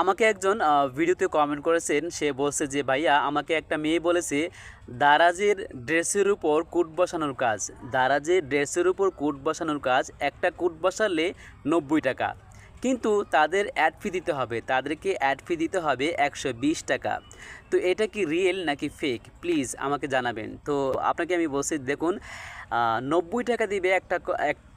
আমাকে একজন ভিডিওতে কমেন্ট করেছেন। সে বলছে যে, ভাইয়া, আমাকে একটা মেয়ে বলেছে, দারাজের ড্রেসের উপর কুট বসানোর কাজ। দারাজের ড্রেসের উপর কুট বসানোর কাজ, একটা কুট বসালে নব্বই টাকা। কিন্তু তাদের অ্যাড ফি দিতে হবে। তাদেরকে অ্যাড ফি দিতে হবে একশো বিশ টাকা। তো এটা কি রিয়েল নাকি ফেক প্লিজ আমাকে জানাবেন। তো আপনাকে আমি বলছি, দেখুন নব্বই টাকা দিবে, একটা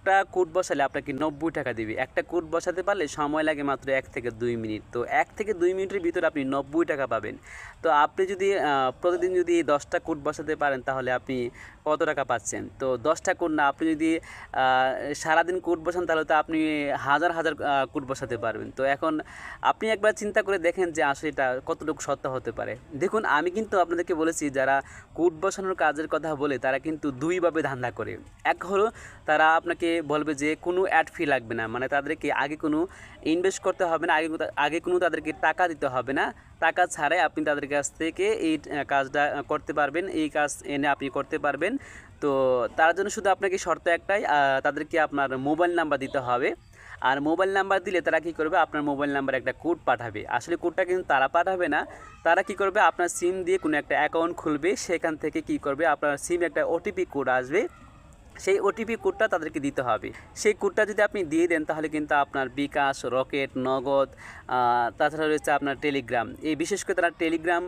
একটা কোট বসালে আপনাকে নব্বই টাকা দিবে। একটা কোট বসাতে পারলে সময় লাগে মাত্র এক থেকে দুই মিনিট। তো এক থেকে দুই মিনিটের ভিতরে আপনি নব্বই টাকা পাবেন। তো আপনি যদি প্রতিদিন যদি দশটা কোট বসাতে পারেন, তাহলে আপনি কত টাকা পাচ্ছেন? তো দশটা কোট না, আপনি যদি সারাদিন কোট বসান, তাহলে তো আপনি হাজার হাজার কোট বসাতে পারবেন। তো এখন আপনি একবার চিন্তা করে দেখেন যে আসলে এটা কতটুকু সত্য হতে পারে। দেখুন, আমি কিন্তু আপনাদেরকে বলেছি, যারা কোট বসানোর কাজের কথা বলে, তারা কিন্তু দুইভাবে ধান্দা করে। এক হলো তারা আপনাকে বলবে যে কোনো অ্যাড ফি লাগবে না মানে তাদেরকে আগে কোনো ইনভেস্ট করতে হবে না, আগে আগে কোনো তাদেরকে টাকা দিতে হবে না। টাকা ছাড়াই আপনি তাদের কাছ থেকে এই কাজটা করতে পারবেন, এই কাজ এনে আপনি করতে পারবেন। তো তার জন্য শুধু আপনাকে শর্ত একটাই তাদেরকে আপনার মোবাইল নাম্বার দিতে হবে। আর মোবাইল নাম্বার দিলে তারা কি করবে? আপনার মোবাইল নাম্বার একটা কোড পাঠাবে। আসলে কোডটা কিন্তু তারা পাঠাবে না। তারা কি করবে? আপনার সিম দিয়ে কোনো একটা অ্যাকাউন্ট খুলবে। সেখান থেকে কি করবে? আপনার সিম একটা ওটিপি কোড আসবে। সেই ওটিপি কোডটা তাদেরকে দিতে হবে। সেই কোডটা যদি আপনি দিয়ে দেন, তাহলে কিন্তু আপনার বিকাশ, রকেট, নগদ তাছাড়া রয়েছে আপনার টেলিগ্রাম এই বিশেষ করে তারা টেলিগ্রাম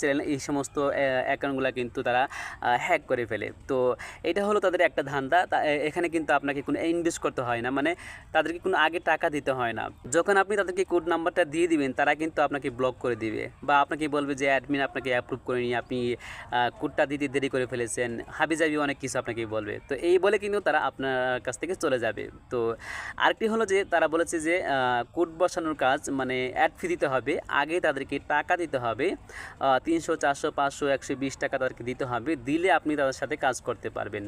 চ্যানেল এই সমস্ত অ্যাকাউন্টগুলো কিন্তু তারা হ্যাক করে ফেলে। তো এটা হলো তাদের একটা ধান্দা। এখানে কিন্তু আপনাকে কোনো ইনভেস্ট করতে হয় না। মানে তাদেরকে কোনো আগে টাকা দিতে হয় না। যখন আপনি তাদেরকে কোড নাম্বারটা দিয়ে দিবেন, তারা কিন্তু আপনাকে ব্লক করে দিবে। বা আপনাকে বলবে যে অ্যাডমিন আপনাকে অ্যাপ্রুভ করে নিয়ে আপনি কোডটা দিতে দেরি করে ফেলেছেন। হাবিজাবি অনেক কিছু আপনাকে বলবে। তো এই বলে কিন্তু তারা আপনার কাছ থেকে চলে যাবে। তো আরেকটি হলো যে, তারা বলেছে যে কোড বসানোর কাজ মানে অ্যাড ফি দিতে হবে। আগে তাদেরকে টাকা দিতে হবে। তিনশো, চারশো, পাঁচশো, একশো বিশ টাকা তাদেরকে দিতে হবে। দিলে আপনি তাদের সাথে কাজ করতে পারবেন।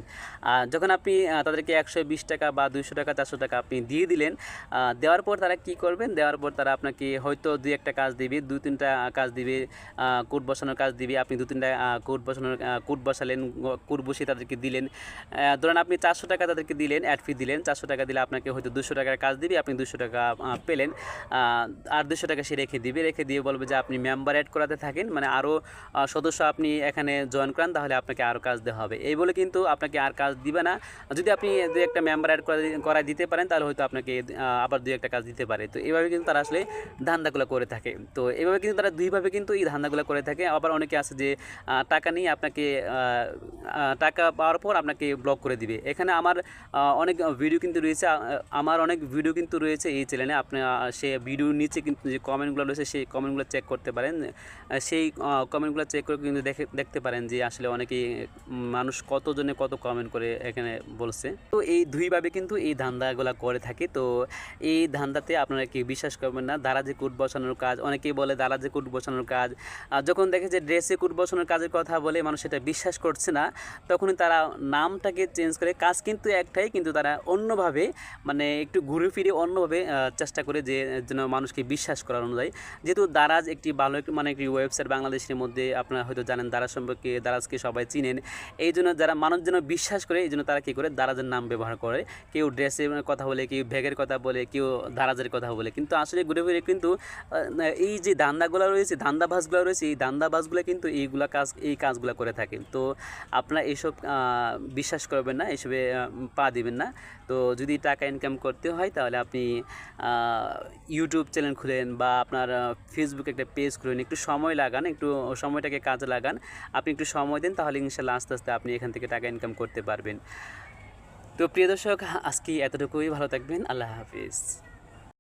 যখন আপনি তাদেরকে একশো বিশ টাকা বা দুইশো টাকা, চারশো টাকা আপনি দিয়ে দিলেন দেওয়ার পর তারা কি করবেন? দেওয়ার পর তারা আপনাকে হয়তো দুই একটা কাজ দিবে, দু তিনটা কাজ দিবে কোট বসানোর কাজ দিবে। আপনি দু তিনটা কোট বসানোর কোট বসালেন কোট বসিয়ে তাদেরকে দিলেন। ধরেন আপনি চারশো টাকা তাদেরকে দিলেন অ্যাড ফি দিলেন, চারশো টাকা দিলে আপনাকে হয়তো দুশো টাকার কাজ দিবে, আপনি দুশো টাকা পেলেন। আর দুশো টাকা সে রেখে দিবে, রেখে দিয়ে বলবে যে আপনি মেম্বার অ্যাড করাতে থাকেন মানে আরও সদস্য আপনি এখানে জয়েন করান, তাহলে আপনাকে আরও কাজ দেওয়া হবে। এই বলে কিন্তু আপনাকে আর কাজ দিবে না। যদি আপনি দু একটা মেম্বার অ্যাড করাই দিতে পারেন, তাহলে হয়তো আপনাকে আবার দুই একটা কাজ দিতে পারে। তো এইভাবে কিন্তু তারা আসলে ধান্দাগুলো করে থাকে। তো এইভাবে কিন্তু তারা দুইভাবে কিন্তু এই ধান্দাগুলো করে থাকে। আবার অনেকে আছে যে টাকা নিয়ে আপনাকে টাকা পাওয়ার পর আপনাকে ব্লক করে দিবে। এখানে আমার অনেক ভিডিও কিন্তু রয়েছে আমার অনেক ভিডিও কিন্তু রয়েছে এই চ্যানেলে আপনি সে ভিডিওর নিচে কিন্তু যে কমেন্টগুলো রয়েছে, সেই কমেন্টগুলো চেক করতে পারেন। সেই কমেন্টগুলো চেক করে কিন্তু দেখে, দেখতে পারেন যে আসলে অনেকেই মানুষ কতজনে কত কমেন্ট করে এখানে বলছে। তো এই দুইভাবে কিন্তু এই ধান্দাগুলো করে থাকে। তো এই ধান্দাতে আপনারা কি বিশ্বাস করবেন না। দারাজে কুট বসানোর কাজ, অনেকেই বলে দারাজে কুট বসানোর কাজ। যখন দেখে যে ড্রেসে কুট বসানোর কাজের কথা বলে, মানুষ সেটা বিশ্বাস করছে না, তখনই তারা নামটাকে চেঞ্জ করে কাজ কিন্তু একটাই, কিন্তু তারা অন্যভাবে মানে একটু ঘুরে ফিরে অন্যভাবে চেষ্টা করে যে, যেন মানুষকে বিশ্বাস করানো যায় যেহেতু দারাজ একটি ভালো একটি মানে একটি ওয়েবসাইট বাংলাদেশের মধ্যে আপনারা হয়তো জানেন, দারাজ সম্পর্কে দারাজকে সবাই চিনেন। এই জন্য যারা মানুষ যেন বিশ্বাস করে, এই জন্য তারা কী করে? দারাজের নাম ব্যবহার করে। কেউ ড্রেসের কথা বলে, কেউ ব্যাগের কথা বলে, কেউ দারাজের কথা বলে। কিন্তু আসলে ঘুরে ফিরে কিন্তু এই যে ধান্দাগুলো রয়েছে ধান্দাবাজগুলো রয়েছে, এই ধান্দাবাজগুলো কিন্তু এইগুলা কাজ, এই কাজগুলো করে থাকে। তো আপনারা এইসব বিশ্বাস করবেন না, এসবে পা দিবেন না। তো যদি টাকা ইনকাম করতে হয়, তাহলে আপনি ইউটিউব চ্যানেল খুলেন বা আপনার ফেসবুকে একটা পেজ খুলেন। একটু সময় লাগান, একটু সময়টাকে কাজে লাগান। আপনি একটু সময় দেন, তাহলে ইনশাল্লাহ আস্তে আস্তে আপনি এখান থেকে টাকা ইনকাম করতে পারবেন। তো প্রিয় দর্শক, আজকে এতটুকুই। ভালো থাকবেন। আল্লাহ হাফিজ।